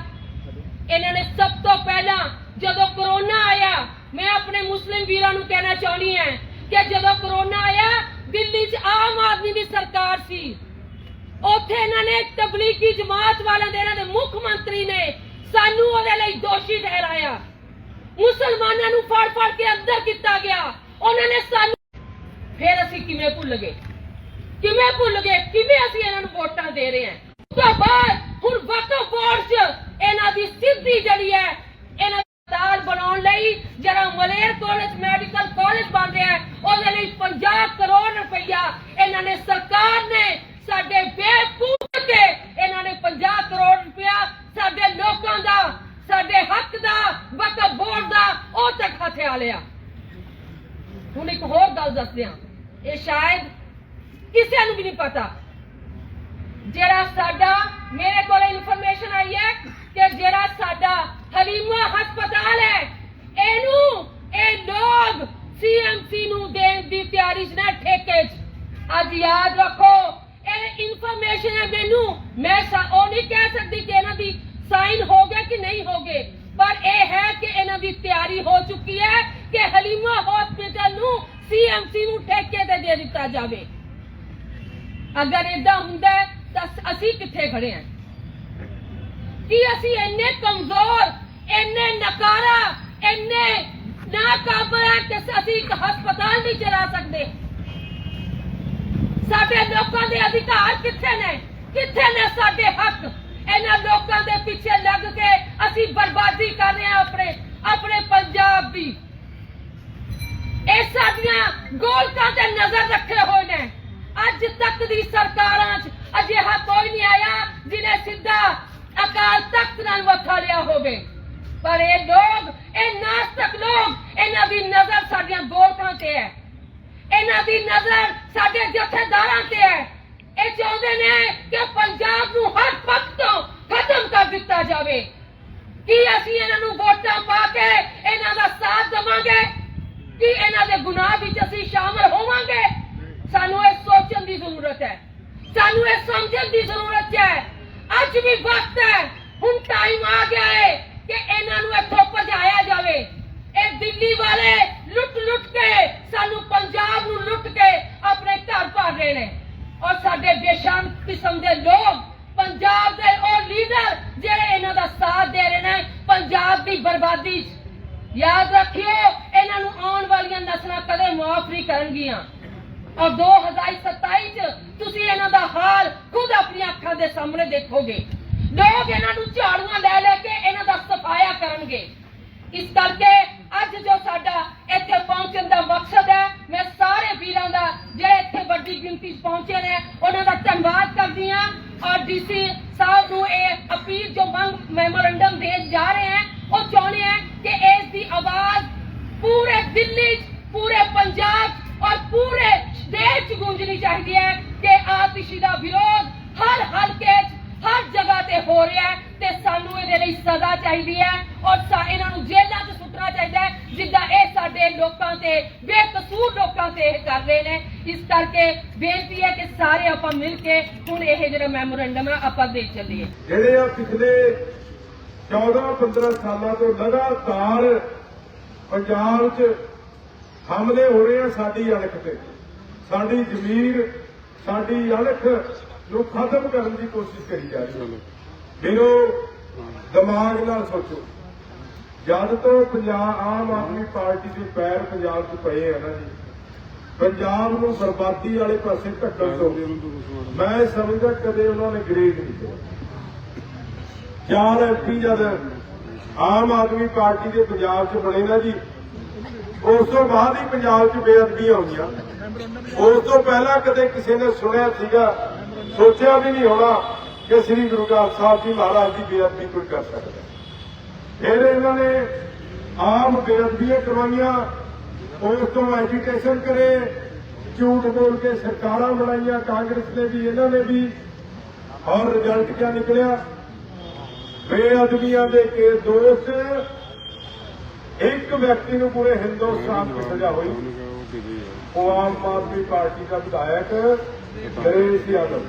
ਇਹਨਾਂ ਨੇ ਸਭ ਤੋਂ ਪਹਿਲਾਂ ਜਦੋਂ ਕਰੋਨਾ ਆਇਆ, ਮੈਂ ਆਪਣੇ ਮੁਸਲਿਮ ਵੀਰਾਂ ਨੂੰ ਕਹਿਣਾ ਚਾਹੁੰਦੀ ਹਾਂ ਕਿ ਜਦੋਂ ਕਰੋਨਾ ਆਇਆ, ਦਿੱਲੀ 'ਚ ਆਮ ਆਦਮੀ ਦੀ ਸਰਕਾਰ ਸੀ। ਉੱਥੇ ਇਹਨਾਂ ਨੇ ਤਬਲੀਗੀ ਜਮਾਤ ਵਾਲਿਆਂ ਦੇ, ਇਹਨਾਂ ਦੇ ਮੁੱਖ ਮੰਤਰੀ ਨੇ ਸਾਨੂੰ ਉਹਦੇ ਲਈ ਦੋਸ਼ੀ ਠਹਿਰਾਇਆ। ਮੁਸਲਮਾਨਾਂ ਨੂੰ ਫੜ ਫੜ ਕੇ ਅੰਦਰ ਕੀਤਾ ਗਿਆ। ਉਹਨਾਂ ਨੇ ਸਾਨੂੰ ਫਿਰ ਅਸੀਂ ਕਿਵੇਂ ਭੁੱਲ ਗਏ? ਕਿਵੇਂ ਭੁੱਲ ਗਏ? ਕਿਵੇਂ ਅਸੀਂ ਇਹਨਾਂ ਨੂੰ ਵੋਟਾਂ ਦੇ ਰਹੇ ਹਾਂ? ਉਸ ਹੁਣ ਵਕਫ ਬੋਰਡ 'ਚ ਇਹਨਾਂ ਦੀ ਸਿੱਧੀ ਜਿਹੜੀ ਹੈ, ਇਹਨਾਂ ਹਸਪਤਾਲ ਬਣਾਉਣ ਲਈ ਜਿਹੜਾ ਮਲੇਰ ਕਾਲਜ ਮੈਡੀਕਲ ਕਾਲਜ ਬਣ ਰਿਹਾ ਉਹਦੇ ਲਈ 50 ਕਰੋੜ ਰੁਪਈਆ ਇਹਨਾਂ ਨੇ ਸਰਕਾਰ ਨੇ ਸਾਡੇ ਬੇਵਕੂਫ ਕੇ ਇਹਨਾਂ ਨੇ 50 ਕਰੋੜ ਰੁਪਇਆ ਸਾਡੇ ਲੋਕਾਂ ਦਾ, ਸਾਡੇ ਹੱਕ ਦਾ, ਵਕਫ ਬੋਰਡ ਦਾ, ਉਹ ਤੱਕ ਹਥਿਆ ਲਿਆ। ਹੁਣ ਇੱਕ ਹੋਰ ਗੱਲ ਦੱਸਦੇ ਹਾਂ। ਇਹ ਸ਼ਾਇਦ ਕਿਸੇ ਨੂੰ ਵੀ ਨਹੀਂ ਪਤਾ ਜਿਹੜਾ ਸਾਡਾ ਮੇਰੇ ਕੋਲ ਇਨਫੋਰਮੇਸ਼ਨ ਆਈ ਹੈ ਕਿ ਜਿਹੜਾ ਸਾਡਾ ਹਲੀਮਾ ਹਸਪਤਾਲ ਹੈ ਇਹਨੂੰ ਇਹ ਲੋਕ ਸੀਐਮਸੀ ਨੂੰ ਦੇਣ ਦੀ ਤਿਆਰੀ 'ਚ ਨੇ ਠੇਕੇ 'ਚ ਅੱਜ ਯਾਦ ਰੱਖੋ ਇਹ ਇਨਫੋਰਮੇਸ਼ਨ ਹੈ ਮੈਨੂੰ ਮੈਂ ਸਾ- ਉਹ ਨਹੀਂ ਕਹਿ ਸਕਦੀ ਕਿ ਇਹਨਾਂ ਦੀ ਸਾਈਨ ਹੋ ਗਏ ਕਿ ਨਹੀਂ ਹੋ ਗਏ ਪਰ ਇਹ ਹੈ ਕਿ ਇਹਨਾਂ ਦੀ ਤਿਆਰੀ ਹੋ ਚੁੱਕੀ ਹੈ ਕਿ ਹਲੀਮਾ ਹਸਪਤਾਲ ਨੂੰ ਸੀਐਮਸੀ ਨੂੰ ਠੇਕੇ ਤੇ ਦੇ ਦਿੱਤਾ ਜਾਵੇ। ਅਗਰ ਇਦਾਂ ਹੁੰਦਾ ਤਾਂ ਅਸੀਂ ਕਿੱਥੇ ਖੜੇ ਹਾਂ? ਕੀ ਅਸੀਂ ਇੰਨੇ ਕਮਜ਼ੋਰ, ਇੰਨੇ ਨਕਾਰਾ, ਇੰਨੇ ਨਾਕਾਬਲ ਹਾਂ ਕਿ ਅਸੀਂ ਇੱਕ ਹਸਪਤਾਲ ਨਹੀਂ ਚਲਾ ਸਕਦੇ? ਸਾਡੇ ਲੋਕਾਂ ਦੇ ਅਧਿਕਾਰ ਕਿੱਥੇ ਨੇ? ਕਿੱਥੇ ਨੇ ਸਾਡੇ ਹੱਕ? ਇਹਨਾਂ ਲੋਕਾਂ ਦੇ ਪਿੱਛੇ ਲੱਗ ਕੇ ਅਸੀਂ ਬਰਬਾਦੀ ਕਰ ਰਹੇ ਹਾਂ ਆਪਣੇ ਆਪਣੇ ਪੰਜਾਬ ਦੀ। ਇਹ ਸਾਡੀਆਂ ਗੋਲਕਾਂ ਤੇ ਨਜ਼ਰ ਰੱਖੇ ਹੋਏ ਨੇ। ਅੱਜ ਤੱਕ ਦੀ ਸਰਕਾਰਾਂ 'ਚ ਅਜਿਹਾ ਕੋਈ ਨਹੀਂ ਆਇਆ ਜਿਹਨੇ ਸਿੱਧਾ ਅਕਾਲ ਤਖਤ ਨਾਲ ਮੱਥਾ ਲਿਆ ਹੋਵੇ। ਪਰ ਇਹ ਲੋਕ, ਇਹ ਨਾਸਤਕ ਲੋਕ, ਇਹਨਾਂ ਦੀ ਨਜ਼ਰ ਸਾਡੀਆਂ ਗੋਲਕਾਂ ਤੇ ਹੈ। ਇਹਨਾਂ ਦੀ ਨਜ਼ਰ ਸਾਡੇ ਜਥੇਦਾਰਾਂ ਤੇ ਹੈ। ਇਹ ਚਾਹੁੰਦੇ ਨੇ ਕਿ ਪੰਜਾਬ ਨੂੰ ਹਰ ਪੱਖ ਤੋਂ ਖਤਮ ਕਰ ਦਿੱਤਾ ਜਾਵੇ। ਕੀ ਅਸੀਂ ਇਹਨਾਂ ਨੂੰ ਵੋਟਾਂ ਪਾ ਕੇ ਇਹਨਾਂ ਦਾ ਸਾਥ ਦੇਵਾਂਗੇ? ਕਿ ਇਹਨਾਂ ਦੇ ਗੁਨਾਹ ਵਿੱਚ ਅਸੀਂ ਸ਼ਾਮਲ ਹੋਵਾਂਗੇ? ਸਾਨੂੰ ਇਹ ਸੋਚਣ ਦੀ ਜ਼ਰੂਰਤ ਹੈ। ਸਾਨੂੰ ਇਹ ਸਮਝਣ ਦੀ ਜ਼ਰੂਰਤ ਹੈ। ਅੱਜ ਵੀ ਵਕਤ ਹੈ। ਹੁਣ ਟਾਈਮ ਆ ਗਿਆ ਹੈ ਕਿ ਇਹਨਾਂ ਨੂੰ ਇੱਥੋਂ ਭਜਾਇਆ ਜਾਵੇ। ਇਹ ਦਿੱਲੀ ਵਾਲੇ ਲੁੱਟ ਲੁੱਟ ਕੇ, ਸਾਨੂੰ ਪੰਜਾਬ ਨੂੰ ਲੁੱਟ ਕੇ ਆਪਣੇ ਘਰ ਭਰ ਰਹੇ ਨੇ। ਔਰ ਸਾਡੇ ਬੇਸ਼ਾਨ ਕਿਸਮ ਦੇ ਲੋਕ, ਪੰਜਾਬ ਦੇ ਉਹ ਲੀਡਰ ਜਿਹੜੇ ਇਹਨਾਂ ਦਾ ਸਾਥ ਦੇ ਰਹੇ ਨੇ, ਪੰਜਾਬ ਦੀ ਬਰਬਾਦੀ 'ਚ। ਯਾਦ ਰੱਖਿਓ ਇਹਨਾਂ ਨੂੰ ਆਉਣ ਵਾਲੀਆਂ ਨਸਲਾਂ ਕਦੇ ਮਾਫ ਨਹੀਂ ਕਰਨਗੀਆਂ। ਔਰ 2027 ਚ ਤੁਸੀਂ ਇਹਨਾਂ ਦਾ ਹਾਲ ਖੁਦ ਆਪਣੀਆਂ ਅੱਖਾਂ ਦੇ ਸਾਹਮਣੇ ਦੇਖੋਗੇ। ਲੋਕ ਇਹਨਾਂ ਨੂੰ ਝਾੜੂਆਂ ਲੈ ਲੈ ਕੇ ਇਹਨਾਂ ਦਾ ਸਫਾਇਆ ਕਰਨਗੇ। ਇਸ ਕਰਕੇ ਅੱਜ ਜੋ ਸਾਡਾ ਇੱਥੇ ਪਹੁੰਚਣ ਦਾ ਮਕਸਦ ਹੈ, ਮੈਂ ਸਾਰੇ ਵੀਰਾਂ ਦਾ ਜਿਹੜੇ ਇੱਥੇ ਵੱਡੀ ਗਿਣਤੀ 'ਚ ਪਹੁੰਚੇ ਨੇ, ਉਹਨਾਂ ਦਾ ਧੰਨਵਾਦ ਕਰਦੀ ਹਾਂ। ਔਰ ਡੀਸੀ ਸਾਹਿਬ ਨੂੰ ਇਹ ਅਪੀਲ ਜੋ ਮੰਗ ਮੈਮੋਰੰਡਮ ਦੇ ਜਾ ਰਹੇ ਹਨ ਉਹ ਚਾਹੁੰਦੇ ਹੈ ਕਿ ਇਸ ਦੀ ਆਵਾਜ਼ ਪੂਰੇ ਦਿੱਲੀ, ਪੂਰੇ ਪੰਜਾਬ 'ਚ ਔਰ ਪੂਰੇ ਦੇਸ਼ 'ਚ ਗੂੰਜਣੀ ਚਾਹੀਦੀ ਹੈ ਕਿ ਆਤਿਸ਼ੀ ਦਾ ਵਿਰੋਧ ਹਰ ਹਲਕੇ ਹਰ ਜਗ੍ਹਾ ਤੇ ਹੋ ਰਿਹਾ ਹੈ ਤੇ ਸਾਨੂੰ ਇਹਦੇ ਲਈ ਸਜ਼ਾ ਚਾਹੀਦੀ ਹੈ ਔਰ ਸਾ- ਇਹਨਾਂ ਨੂੰ ਜੇਲ੍ਹਾਂ 'ਚ ਸੁੱਟਣਾ ਚਾਹੀਦਾ ਹੈ, ਜਿੱਦਾਂ ਇਹ ਸਾਡੇ ਲੋਕਾਂ ਤੇ, ਬੇਕਸੂਰ ਲੋਕਾਂ ਤੇ ਇਹ ਕਰ ਰਹੇ ਨੇ। ਇਸ ਕਰਕੇ ਬੇਨਤੀ ਹੈ ਕਿ ਸਾਰੇ ਆਪਾਂ ਮਿਲ ਕੇ ਹੁਣ ਇਹ ਜਿਹੜਾ ਮੈਮੋਰੈਂਡਮ ਹੈ ਆਪਾਂ ਦੇ ਚੱਲੀਏ। ਜਿਹੜੇ ਆ ਪਿਛਲੇ 14-15 ਸਾਲਾਂ ਤੋਂ ਲਗਾਤਾਰ ਪੰਜਾਬ 'ਚ ਹਮਲੇ ਹੋ ਰਹੇ ਆ ਸਾਡੀ ਅਣਖ ਤੇ। ਸਾਡੀ ਜ਼ਮੀਰ ਸਾਡੀ ਅਣਖ ਨੂੰ ਖਤਮ ਕਰਨ ਦੀ ਕੋਸ਼ਿਸ਼ ਕਰੀ ਜਾ ਰਹੀ ਹੈ। ਵੀਰੋ ਦਿਮਾਗ ਨਾਲ ਸੋਚੋ। ਜਦ ਤੋਂ ਪੰਜਾਬ, ਆਮ ਆਦਮੀ ਪਾਰਟੀ ਦੇ ਪੈਰ ਪੰਜਾਬ 'ਚ ਪਏ ਆ ਨਾ ਜੀ, ਪੰਜਾਬ ਨੂੰ ਬਰਬਾਦੀ ਵਾਲੇ ਪਾਸੇ ਧੱਕਣ ਤੋਂ ਮੈਂ ਸਮਝਦਾ ਕਦੇ ਉਹਨਾਂ ਨੇ ਗ੍ਰੇਡ ਨਹੀਂ ਕੀਤਾ। ਚਾਰ ਐਮਪੀ ਜਦ ਆਮ ਆਦਮੀ ਪਾਰਟੀ ਦੇ ਪੰਜਾਬ 'ਚ ਬਣੇ ਨਾ ਜੀ, ਉਸ ਤੋਂ ਬਾਅਦ ਹੀ ਪੰਜਾਬ 'ਚ ਬੇਅਦਬੀਆਂ ਹੋਈਆਂ ਉਸ ਤੋਂ ਪਹਿਲਾਂ ਕਦੇ ਕਿਸੇ ਨੇ ਸੁਣਿਆ ਸੀਗਾ, ਸੋਚਿਆ ਵੀ ਨਹੀਂ ਹੋਣਾ ਕਿ ਸ੍ਰੀ ਗੁਰੂ ਗ੍ਰੰਥ ਸਾਹਿਬ ਜੀ ਮਹਾਰਾਜ ਦੀ ਬੇਅਦਬੀ ਕੋਈ ਕਰ ਸਕਦਾ। ਫਿਰ ਇਹਨਾਂ ਨੇ ਆਮ ਬੇਅਦਬੀਆਂ ਕਰਵਾਈਆਂ, ਉਸ ਤੋਂ ਐਜੀਟੇਸ਼ਨ ਕਰੇ, ਝੂਠ ਬੋਲ ਕੇ ਸਰਕਾਰਾਂ ਬਣਾਈਆਂ, ਕਾਂਗਰਸ ਨੇ ਵੀ, ਇਹਨਾਂ ਨੇ ਵੀ, ਔਰ ਰਿਜ਼ਲਟ ਕਿਆ ਨਿਕਲਿਆ? ਬੇਅਦਬੀਆਂ ਦੇ ਕੇ ਦੋਸ਼। ਇੱਕ ਵਿਅਕਤੀ ਨੂੰ ਪੂਰੇ ਹਿੰਦੁਸਤਾਨ 'ਚ ਸਜ਼ਾ ਹੋਈ। ਉਹ ਆਮ ਆਦਮੀ ਪਾਰਟੀ ਦਾ ਵਿਧਾਇਕ ਨਰੇਸ਼ ਯਾਦਵ।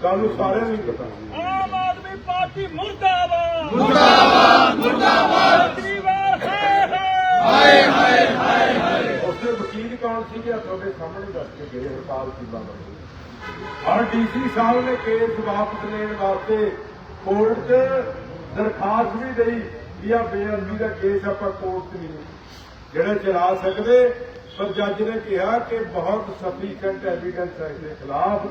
ਤੁਹਾਨੂੰ ਸਾਰਿਆਂ ਨੂੰ ਹੀ ਪਤਾ। ਆਮ ਆਦਮੀ ਪਾਰਟੀ ਮੁਰਦਾਬਾਦ। ਮੁਰਦਾਬਾਦ ਮੁਰਦਾਬਾਦ। ਕੇਜਰੀਵਾਲ ਹਾਏ ਹਾਏ ਉਸਦੇ ਵਕੀਲ ਕੌਣ ਸੀਗੇ ਆਹ ਤੁਹਾਡੇ ਸਾਹਮਣੇ ਦੱਸ ਕੇ ਗਏ ਹਰਪਾਲ ਸਿੰਘ ਬਾਬਾ ਡੀਸੀ ਸਾਹਿਬ ਨੇ ਕੇਸ ਵਾਪਸ ਲੈਣ ਵਾਸਤੇ ਕੋਰਟ 'ਚ ਦਰਖਾਸਤ ਵੀ ਦੇਈ ਵੀ ਆ ਬੇਅਦਬੀ ਦਾ ਕੇਸ ਆਪਾਂ ਕੋਰਟ 'ਚ ਨਹੀਂ ਜਿਹੜੇ ਚਲਾ ਸਕਦੇ, ਪਰ ਜੱਜ ਨੇ ਕਿਹਾ ਕਿ ਬਹੁਤ ਸਫੀਸ਼ੀਐਂਟ ਐਵੀਡੈਂਸ ਹੈ ਇਸ ਦੇ ਖਿਲਾਫ,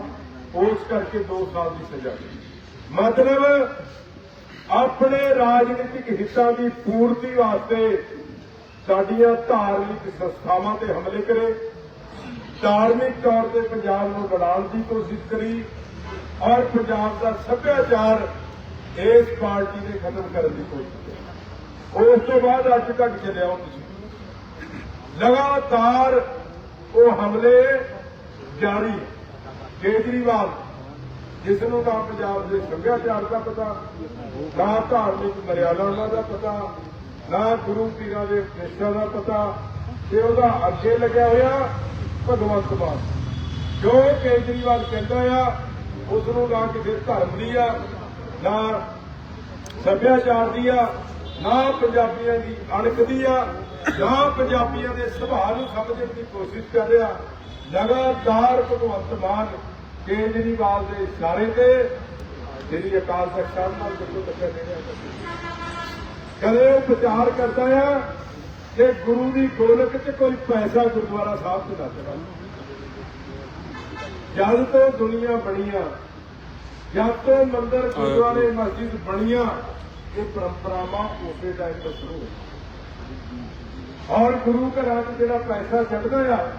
ਉਸ ਕਰਕੇ 2 ਸਾਲ ਦੀ ਸਜ਼ਾ। ਮਤਲਬ ਆਪਣੇ ਰਾਜਨੀਤਿਕ ਹਿੱਤਾਂ ਦੀ ਪੂਰਤੀ ਵਾਸਤੇ ਸਾਡੀਆਂ ਧਾਰਮਿਕ ਸੰਸਥਾਵਾਂ ਤੇ ਹਮਲੇ ਕਰੇ। ਧਾਰਮਿਕ ਤੌਰ ਤੇ ਪੰਜਾਬ ਨੂੰ ਬਣਾਉਣ ਦੀ ਕੋਸ਼ਿਸ਼ ਕਰੀ। ਔਰ ਪੰਜਾਬ ਦਾ ਸੱਭਿਆਚਾਰ ਇਸ ਪਾਰਟੀ ਨੇ ਖਤਮ ਕਰਨ ਦੀ ਕੋਸ਼ਿਸ਼ ਕੀਤੀ ਉਸ ਤੋਂ ਬਾਅਦ ਅੱਜ ਤੱਕ ਚੱਲਿਆ ਹੋ ਤੁਸੀਂ। ਲਗਾਤਾਰ ਉਹ ਹਮਲੇ ਜਾਰੀ ਕੇਜਰੀਵਾਲ ਜਿਸ ਨੂੰ ਨਾ ਪੰਜਾਬ ਦੇ ਸੱਭਿਆਚਾਰ ਦਾ ਪਤਾ, ਨਾ ਧਾਰਮਿਕ ਮਰਿਆਦਾਵਾਂ ਦਾ ਪਤਾ, ਨਾ ਗੁਰੂ ਪੀਰਾਂ ਦੇ ਉਪਦੇਸ਼ਾਂ ਦਾ ਪਤਾ, ਤੇ ਉਹਦਾ ਅੱਗੇ ਲੱਗਿਆ ਹੋਇਆ ਭਗਵੰਤ ਮਾਨ। ਜੋ ਕੇਜਰੀਵਾਲ ਕਹਿੰਦਾ ਆ ਉਸ ਨੂੰ ਨਾ ਕਿਸੇ ਧਰਮ ਦੀ ਆ ਨਾ ਸੱਭਿਆਚਾਰ ਦੀ ਆ, ਨਾ ਪੰਜਾਬੀਆਂ ਦੀ ਅਣਖ ਦੀ ਆ, ਨਾ ਪੰਜਾਬੀਆਂ ਦੇ ਸੁਭਾਅ ਨੂੰ ਸਮਝਣ ਦੀ ਕੋਸ਼ਿਸ਼ ਕਰ ਰਿਹਾ। ਲਗਾਤਾਰ ਭਗਵੰਤ ਮਾਨ ਕੇਜਰੀਵਾਲ ਦੇ ਇਸ਼ਾਰੇ ਤੇ ਜਿਹੜੀ ਅਕਾਲ ਤਖਤ ਸਾਹਿਬ ਨਾਲ ਕਿੱਥੋਂ ਤੱਕ ਦੇ ਰਿਹਾ ਕਦੇ ਉਹ ਪ੍ਰਚਾਰ ਕਰਦਾ ਆ ਕਿ ਗੁਰੂ ਦੀ ਗੋਲਕ 'ਚ ਕੋਈ ਪੈਸਾ ਗੁਰਦੁਆਰਾ ਸਾਹਿਬ 'ਚ ਨਾ ਚੜਾ ਜਦ ਤੋਂ ਦੁਨੀਆ ਬਣੀਆਂ ਜਦ ਤੋਂ ਮੰਦਰ ਗੁਰਦੁਆਰੇ ਮਸਜਿਦ ਬਣੀਆਂ ਇਹ ਪਰੰਪਰਾਵਾਂ ਉਸੇ ਟਾਈਮ ਤੋਂ ਸ਼ੁਰੂ ਹੋਈਆਂ। ਔਰ ਗੁਰੂ ਘਰਾਂ 'ਚ ਜਿਹੜਾ ਪੈਸਾ ਚੜਦਾ ਆ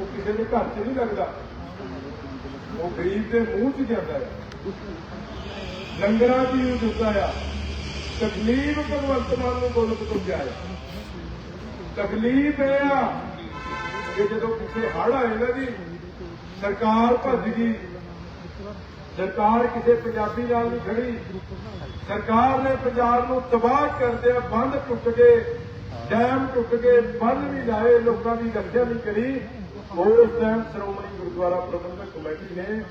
ਉਹ ਕਿਸੇ ਦੇ ਘਰ 'ਚ ਨਹੀਂ ਲੱਗਦਾ। ਉਹ ਗਰੀਬ ਦੇ ਮੂੰਹ 'ਚ ਜਾਂਦਾ ਆ। ਲੰਗਰਾਂ 'ਚ ਯੂਜ਼ ਹੁੰਦਾ ਆ। ਤਕਲੀਫ ਭਗਵੰਤ ਮਾਨ ਨੂੰ ਗੋਲਕ ਤੋਂ ਗਿਆ ਆ। ਤਕਲੀਫ ਇਹ ਆ ਕਿ ਜਦੋਂ ਕਿਸੇ ਹੜ੍ਹ ਆਏ ਨਾ ਜੀ ਸਰਕਾਰ ਭੱਜ ਗਈ। ਸਰਕਾਰ ਕਿਸੇ ਪੰਜਾਬੀ ਨਾਲ ਨਹੀਂ ਖੜੀ। ਸਰਕਾਰ ਨੇ ਪੰਜਾਬ ਨੂੰ ਤਬਾਹ ਕਰਦਿਆਂ ਬੰਦ ਟੁੱਟ ਗਏ ਡੈਮ ਟੁੱਟ ਗਏ ਬੰਦ ਵੀ ਲਾਏ, ਲੋਕਾਂ ਦੀ ਰੱਖਿਆ ਨਹੀਂ ਕਰੀ। ਉਸ ਟਾਈਮ ਸ਼੍ਰੋਮਣੀ ਗੁਰਦੁਆਰਾ ਪ੍ਰਬੰਧਕ ਕਮੇਟੀ ਨੇ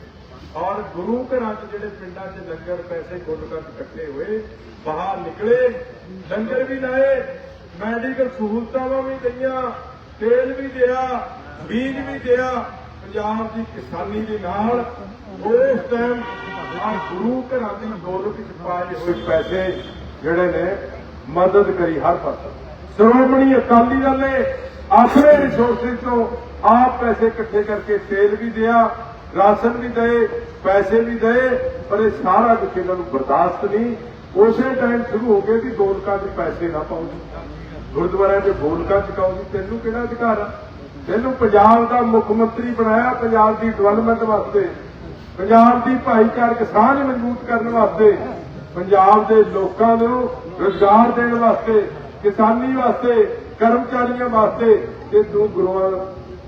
ਔਰ ਗੁਰੂ ਘਰਾਂ 'ਚ ਜਿਹੜੇ ਪਿੰਡਾਂ 'ਚ ਲੰਗਰ ਪੈਸੇ ਗੁੱਲ ਕਰ ਇਕੱਠੇ ਹੋਏ, ਬਾਹਰ ਨਿਕਲੇ, ਲੰਗਰ ਵੀ ਲਾਏ ਮੈਡੀਕਲ ਸਹੂਲਤਾਂ ਵੀ ਦਈਆਂ ਤੇਲ ਵੀ ਦਿਆ, ਬੀਜ ਵੀ ਦਿਆ, ਪੰਜਾਬ ਦੀ ਕਿਸਾਨੀ ਦੇ ਨਾਲ ਉਸ ਟਾਈਮ ਆ ਗੁਰੂ ਘਰਾਂ ਦੀ ਗੋਲਕ ਚ ਪਾਏ ਹੋਏ ਪੈਸੇ ਜਿਹੜੇ ਨੇ, ਮਦਦ ਕਰੀ ਹਰ ਪਾਸੇ। ਸ਼੍ਰੋਮਣੀ ਅਕਾਲੀ ਦਲ ਨੇ ਆਪਣੇ ਰਿਸੋਰਸਿਸ ਤੋਂ ਆਪ ਪੈਸੇ ਇਕੱਠੇ ਕਰਕੇ ਤੇਲ ਵੀ ਦਿਆ, ਰਾਸ਼ਨ ਵੀ ਦਏ, ਪੈਸੇ ਵੀ ਦਏ, ਪਰ ਇਹ ਸਾਰਾ ਕੁਝ ਇਹਨਾਂ ਨੂੰ ਬਰਦਾਸ਼ਤ ਨਹੀਂ। ਉਸੇ ਟਾਈਮ ਸ਼ੁਰੂ ਹੋ ਗਏ ਕਿ ਗੋਲਕਾਂ 'ਚ ਪੈਸੇ ਨਾ ਪਾਓ ਗੁਰਦੁਆਰਿਆਂ 'ਚ ਗੋਲਕਾਂ ਚਕਾਓ ਜੀ, ਤੈਨੂੰ ਕਿਹੜਾ ਅਧਿਕਾਰ ਆ? ਤੈਨੂੰ ਪੰਜਾਬ ਦਾ ਮੁੱਖ ਮੰਤਰੀ ਬਣਾਇਆ, ਪੰਜਾਬ ਦੀ ਡਿਵੈਲਪਮੈਂਟ ਵਾਸਤੇ। ਪੰਜਾਬ ਦੀ ਭਾਈਚਾਰਕ ਸਾਂਝ ਮਜ਼ਬੂਤ ਕਰਨ ਵਾਸਤੇ ਪੰਜਾਬ ਦੇ ਲੋਕਾਂ ਨੂੰ ਰੋਜ਼ਗਾਰ ਦੇਣ ਵਾਸਤੇ ਕਿਸਾਨੀ ਵਾਸਤੇ ਕਰਮਚਾਰੀਆਂ ਵਾਸਤੇ ਤੇ ਤੂੰ ਗੁਰੂਆਂ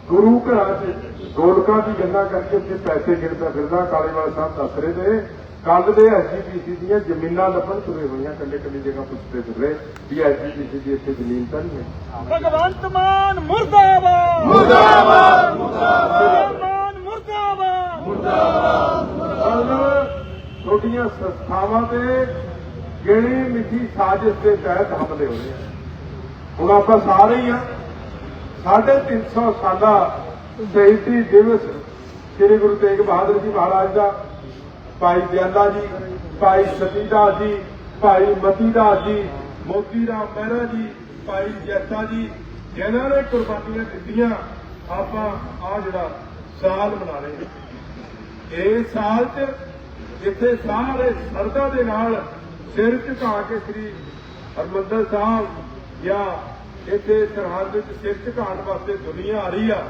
ਗੁਰੂ ਘਰਾਂ 'ਚ ਗੋਲਕਾਂ ਦੀ ਗੱਲਾਂ ਕਰਕੇ ਉੱਥੇ ਪੈਸੇ ਗਿਣਦਾ ਫਿਰਦਾ ਕਾਲੇਵਾਲ ਸਾਹਿਬ ਦੱਸ ਰਹੇ ਨੇ ਕੱਲ ਦੇ ਐਸਜੀਪੀਸੀ ਦੀਆਂ ਜ਼ਮੀਨਾਂ ਲੱਭਣ ਤੁਰੇ ਹੋਈਆਂ ਕੱਲੇ ਕੱਲੇ ਜਗ੍ਹਾ ਪੁੱਛਦੇ ਫਿਰ ਰਹੇ ਵੀ ਐਸਜੀਪੀਸੀ ਦੀ ਇੱਥੇ ਜ਼ਮੀਨ ਤਾਂ ਨਹੀਂ ਹੈ। ਭਗਵੰਤ ਮਾਨ ਮੁਰਦਾਬਾਦ! ਮੁਰਦਾਬਾਦ! ਮੁਰਦਾਬਾਦ! ਮੁਰਦਾਬਾਦ ਸੰਸਥਾਵਾਂ ਤੇ ਗਿਣੀ ਮਿੱਠੀ ਸਾਜ਼ਿਸ਼ ਦੇ ਤਹਿਤ ਹਮਲੇ ਹੋ ਰਹੇ ਆ। ਹੁਣ ਆਪਾਂ ਸਾਰੇ ਹੀ ਆ। 350 ਸਾਲਾ ਸ਼ਹੀਦੀ ਦਿਵਸ ਸ੍ਰੀ ਗੁਰੂ ਤੇਗ ਬਹਾਦਰ ਜੀ ਮਹਾਰਾਜ ਦਾ, ਭਾਈ ਦਿਆਲਾ ਜੀ, ਭਾਈ ਸਤੀਦਾਸ ਜੀ, ਭਾਈ ਮਤੀਦਾਸ ਜੀ, ਮੋਤੀ ਰਾਮ ਮਹਿਰਾ ਜੀ, ਭਾਈ ਜੈਤਾ ਜੀ, ਜਿਨ੍ਹਾਂ ਨੇ ਕੁਰਬਾਨੀਆਂ ਦਿੱਤੀਆਂ, ਆਪਾਂ ਆ ਜਿਹੜਾ ਸਾਲ ਮਨਾ ਰਹੇ ਹਾਂ ਇਸ ਸਾਲ 'ਚ ਜਿੱਥੇ ਸਾਰੇ ਸਰਦਾ ਦੇ ਨਾਲ ਸਿਰ ਝੁਕਾ ਕੇ ਸ੍ਰੀ ਹਰਮੰਦਰ ਸਾਹਿਬ ਜਾਂ ਇੱਥੇ ਸਰਹੰਦ ਵਿੱਚ ਸਿਰ ਝੁਕਾਉਣ ਵਾਸਤੇ ਦੁਨੀਆ ਆ ਰਹੀ ਆ,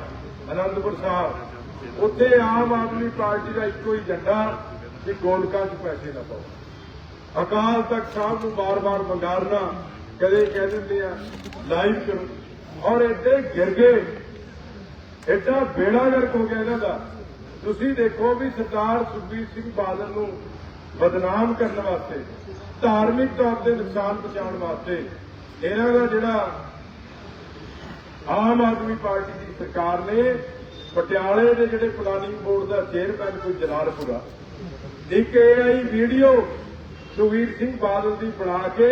ਅਨੰਦਪੁਰ ਸਾਹਿਬ, ਉੱਥੇ ਆਮ ਆਦਮੀ ਪਾਰਟੀ ਦਾ ਇੱਕੋ ਹੀ ਏਜੰਡਾ ਕਿ ਗੋਲਕਾਂ 'ਚ ਪੈਸੇ ਨਾ ਪਾਓ। ਅਕਾਲ ਤਖਤ ਸਾਹਿਬ ਨੂੰ ਬਾਰ-ਬਾਰ ਮੰਗਾਰਨਾ ਕਦੇ ਕਹਿ ਦਿੰਦੇ ਆ, ਲਾਈਵ ਕਰੋ। ਔਰ ਇੱਥੇ ਗਿਰ ਗਏ ਐਡਾ ਬੇੜਾ ਗਰਕ ਹੋ ਗਿਆ ਇਹਨਾਂ ਦਾ। ਤੁਸੀਂ ਦੇਖੋ ਵੀ ਸਰਦਾਰ ਸੁਖਬੀਰ ਸਿੰਘ ਬਾਦਲ ਨੂੰ ਬਦਨਾਮ ਕਰਨ ਵਾਸਤੇ, ਧਾਰਮਿਕ ਤੌਰ ਤੇ ਨੁਕਸਾਨ ਪਹੁੰਚਾਉਣ ਵਾਸਤੇ ਇਹਨਾਂ ਦਾ ਜਿਹੜਾ ਆਮ ਆਦਮੀ ਪਾਰਟੀ ਦੀ ਸਰਕਾਰ ਨੇ ਪਟਿਆਲੇ ਦੇ ਜਿਹੜੇ ਪਲਾਨਿੰਗ ਬੋਰਡ ਦਾ ਚੇਅਰਮੈਨ ਕੋਈ ਜਲਾਲਪੁਰਾ, ਇੱਕ ਆਈ ਵੀਡੀਓ ਸੁਖਬੀਰ ਸਿੰਘ ਬਾਦਲ ਦੀ ਬਣਾ ਕੇ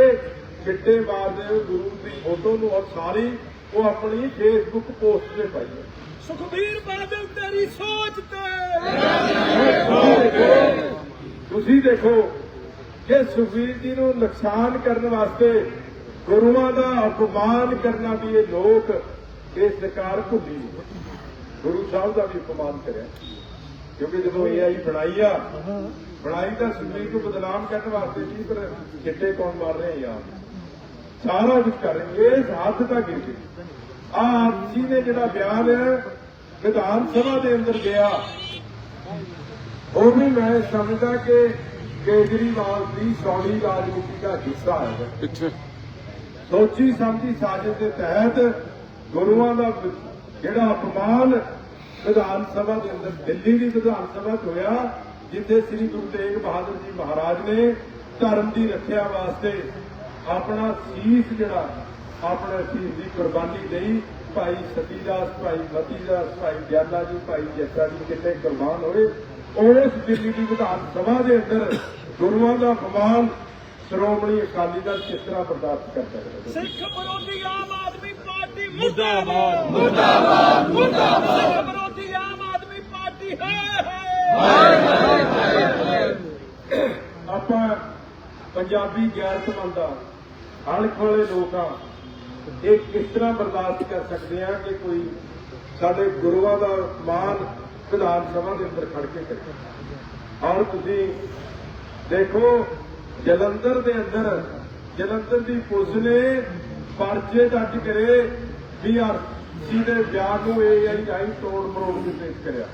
ਚਿੱਟੇ ਮਾਰਦੇ ਗੁਰੂ ਦੀ ਫੋਟੋ ਨੂੰ ਔਰ ਸਾਰੀ ਉਹ ਆਪਣੀ ਫੇਸਬੁੱਕ ਪੋਸਟ ਤੇ ਪਾਈ ਹੈ। ਸੁਖਬੀਰ ਬਾਦਲ, ਤੇਰੀ ਸੋਚ ਤੇ। ਤੁਸੀਂ ਦੇਖੋ ਕਿ ਸੁਖਬੀਰ ਜੀ ਨੂੰ ਨੁਕਸਾਨ ਕਰਨ ਵਾਸਤੇ ਗੁਰੂਆਂ ਦਾ ਅਪਮਾਨ ਕਰਨਾ ਵੀ ਇਹ ਲੋਕ ਇਹ ਸਰਕਾਰ ਭੁੱਲੀ ਗੁਰੂ ਸਾਹਿਬ ਦਾ ਵੀ ਅਪਮਾਨ ਕਰਿਆ। ਕਿਉਂਕਿ ਜਦੋਂ ਇਹ ਆਈ ਬਣਾਈ ਆ, ਬਣਾਈ ਤਾਂ ਸੁਖਬੀਰ ਨੂੰ ਬਦਨਾਮ ਕਰਨ ਵਾਸਤੇ ਸੀ, ਪਰ ਚਿੱਟੇ ਕੌਣ ਮਾਰ ਰਹੇ ਯਾਰ ਸਾਰਾ ਕੁਝ ਕਰ ਰਹੇ ਇਸ ਹੱਥ ਤੱਕ ਗਿਰ ਗਏ। ਆ ਆਪਸੀ ਨੇ ਜਿਹੜਾ ਬਿਆਨ ਵਿਧਾਨ ਸਭਾ ਦੇ ਅੰਦਰ ਗਿਆ ਉਹ ਵੀ ਮੈਂ ਸਮਝਦਾ ਕਿ ਕੇਜਰੀਵਾਲ ਦੀ ਸੌੜੀ ਰਾਜਨੀਤੀ ਦਾ ਹਿੱਸਾ ਹੈ। ਸੋਚੀ ਸਮਝੀ ਸਾਜ਼ਿਸ਼ ਦੇ ਤਹਿਤ ਗੁਰੂਆਂ ਦਾ ਜਿਹੜਾ ਅਪਮਾਨ ਵਿਧਾਨ ਸਭਾ ਦੇ ਅੰਦਰ ਦਿੱਲੀ ਦੀ ਵਿਧਾਨ ਸਭਾ 'ਚ ਹੋਇਆ ਜਿੱਥੇ ਸ੍ਰੀ ਗੁਰੂ ਤੇਗ ਬਹਾਦਰ ਜੀ ਮਹਾਰਾਜ ਨੇ ਧਰਮ ਦੀ ਰੱਖਿਆ ਵਾਸਤੇ ਆਪਣਾ ਸੀਸ ਜਿਹੜਾ ਆਪਣੇ ਸੀਸ ਦੀ ਕੁਰਬਾਨੀ ਲਈ ਭਾਈ ਸਤੀਦਾਸ ਭਾਈ ਮਤੀਦਾਸ ਭਾਈ ਗਿਆਨਾ ਜੀ ਭਾਈ ਜੱਸਾ ਜੀ ਕਿੰਨੇ ਕੁਰਬਾਨ ਹੋਏ। ਉਸ ਦਿੱਲੀ ਦੀ ਵਿਧਾਨ ਸਭਾ ਦੇ ਅੰਦਰ ਗੁਰੂਆਂ ਦਾ ਅਪਮਾਨ ਸ਼੍ਰੋਮਣੀ ਅਕਾਲੀ ਦਲ ਕਿਸ ਤਰ੍ਹਾਂ ਬਰਦਾਸ਼ਤ ਕਰ ਸਕਦਾ ਹੈ? ਸਿੱਖ ਵਿਰੋਧੀ ਆਮ ਆਦਮੀ ਪਾਰਟੀ ਮੁਰਦਾਬਾਦ। ਮੁਰਦਾਬਾਦ। ਮੁਰਦਾਬਾਦ। ਸਿੱਖ ਵਿਰੋਧੀ ਆਮ ਆਦਮੀ ਪਾਰਟੀ ਹੈ ਆਪਾਂ ਪੰਜਾਬੀ ਗੈਰਤਮੰਦ ਆ ਅਣਖ ਵਾਲੇ ਲੋਕ ਇਹ ਕਿਸ ਤਰ੍ਹਾਂ ਬਰਦਾਸ਼ਤ ਕਰ ਸਕਦੇ ਆ ਕਿ ਕੋਈ ਸਾਡੇ ਗੁਰੂਆਂ ਦਾ ਮਾਨ ਵਿਧਾਨ ਸਭਾ ਦੇ ਅੰਦਰ ਖੜ ਕੇ ਕਰੇ? ਔਰ ਤੁਸੀਂ ਦੇਖੋ, ਜਲੰਧਰ ਦੇ ਅੰਦਰ, ਜਲੰਧਰ ਦੀ ਪੁਲਿਸ ਨੇ ਪਰਚੇ ਦਰਜ ਕਰੇ ਵੀ ਆਰਸੀ ਦੇ ਬਿਆਨ ਨੂੰ ਏਆਈ ਤੋੜ ਮਰੋੜ ਕੇ ਪੇਸ਼ ਕਰਿਆ।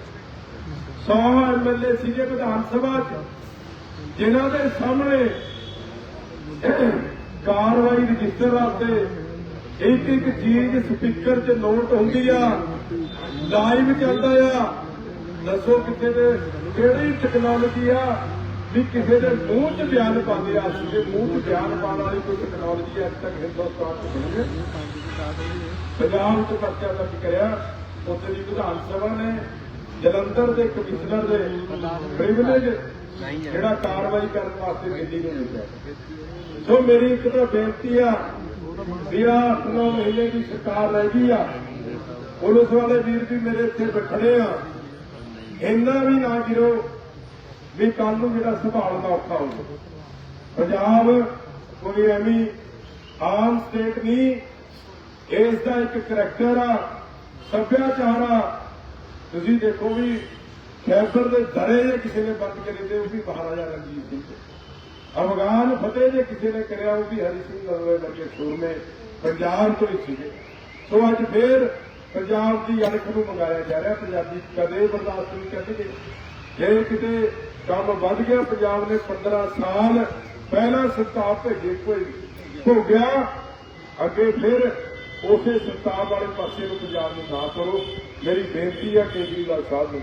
100 ਐਮਐਲਏ ਸੀਗੇ ਵਿਧਾਨ ਸਭਾ 'ਚ, ਜਿਨ੍ਹਾਂ ਦੇ ਸਾਹਮਣੇ ਕਾਰਵਾਈ ਰਜਿਸਟਰ ਵਾਸਤੇ ਇੱਕ ਇੱਕ ਚੀਜ਼ ਸਪੀਕਰ 'ਚ ਨੋਟ ਹੁੰਦੀ ਆ, ਲਾਈਵ ਚੱਲਦਾ ਆ। ਦੱਸੋ ਕਿਸੇ ਦੇ ਕਿਹੜੀ ਟੈਕਨੋਲੋਜੀ ਆ ਵੀ ਕਿਸੇ ਦੇ ਮੂੰਹ 'ਚ ਬਿਆਨ ਪਾਉਂਦੇ ਆ? ਦੇ ਮੂੰਹ 'ਚ ਬਿਆਨ ਪਾਉਣ ਵਾਲੀ ਕੋਈ ਟੈਕਨੋਲੋਜੀ ਅੱਜ ਤੱਕ ਹਿੰਦੁਸਤਾਨ 'ਚ ਬਣੀ ਹੈ ਪੰਜਾਬ 'ਚ ਪਰਚਾ ਦਰਜ ਕਰਿਆ, ਉੱਥੇ ਦੀ ਵਿਧਾਨ ਸਭਾ ਨੇ, ਜਲੰਧਰ ਦੇ ਕਮਿਸ਼ਨਰ ਦੇ ਪ੍ਰਿਵਿਲੇਜ ਜਿਹੜਾ ਕਾਰਵਾਈ ਕਰਨ ਵਾਸਤੇ ਦਿੱਲੀ ਨੂੰ ਭੇਜਿਆ ਸੋ ਮੇਰੀ ਇੱਕ ਤਾਂ ਬੇਨਤੀ ਆ ਵੀ ਆ 8-9 ਮਹੀਨੇ ਦੀ ਸਰਕਾਰ ਰਹਿ ਗਈ ਆ। ਪੁਲਿਸ ਵਾਲੇ ਵੀਰ ਵੀ ਮੇਰੇ ਇੱਥੇ ਬੈਠੇ ਆ। ਇੰਨਾ ਵੀ ਨਾ ਗਿਰੋ ਵੀ ਕੱਲ ਨੂੰ ਜਿਹੜਾ ਸੰਭਾਲਣਾ ਔਖਾ ਹੋ ਪੰਜਾਬ ਕੋਈ ਐਵੇਂ ਆਮ ਸਟੇਟ ਨਹੀਂ ਇਸ ਦਾ ਇੱਕ ਕਰੈਕਟਰ ਆ, ਸੱਭਿਆਚਾਰ ਆ। ਤੁਸੀਂ ਦੇਖੋ ਵੀ ਖੈਬਰ ਦੇ ਦਰੇ ਜੇ ਕਿਸੇ ਨੇ ਬੰਦ ਕਰੇ ਤੇ ਉਹ ਵੀ ਮਹਾਰਾਜਾ ਰਣਜੀਤ ਸਿੰਘ ਅਫਗਾਨ ਫਤਿਹ ਜੇ ਕਿਸੇ ਨੇ ਕਰਿਆ ਉਹ ਵੀ ਹਰੀ ਸਿੰਘ ਨਲਵੇ ਵਰਗੇ ਸੂਰਮੇ ਪੰਜਾਬ ਤੋਂ ਹੀ ਸੀਗੇ। ਸੋ ਅੱਜ ਫੇਰ ਪੰਜਾਬ ਦੀ ਅਣਖ ਨੂੰ ਮੰਗਾਇਆ ਜਾ ਰਿਹਾ। ਪੰਜਾਬੀ ਕਦੇ ਬਰਦਾਸ਼ਤ ਨਹੀਂ ਕਰਨਗੇ। ਜੇ ਕਿਤੇ ਕੰਮ ਵੱਧ ਗਿਆ, ਪੰਜਾਬ ਨੇ 15 ਸਾਲ ਪਹਿਲਾਂ ਸਤਾਪ ਭੇਜੇ, ਕੋਈ ਹੋ ਗਿਆ, ਅੱਗੇ ਫਿਰ ਉਸੇ ਸਤਾਪ ਵਾਲੇ ਪਾਸੇ ਨੂੰ ਪੰਜਾਬ ਨੂੰ ਨਾ ਕਰੋ। ਮੇਰੀ ਬੇਨਤੀ ਹੈ ਕੇਜਰੀਵਾਲ ਸਾਹਿਬ ਨੂੰ।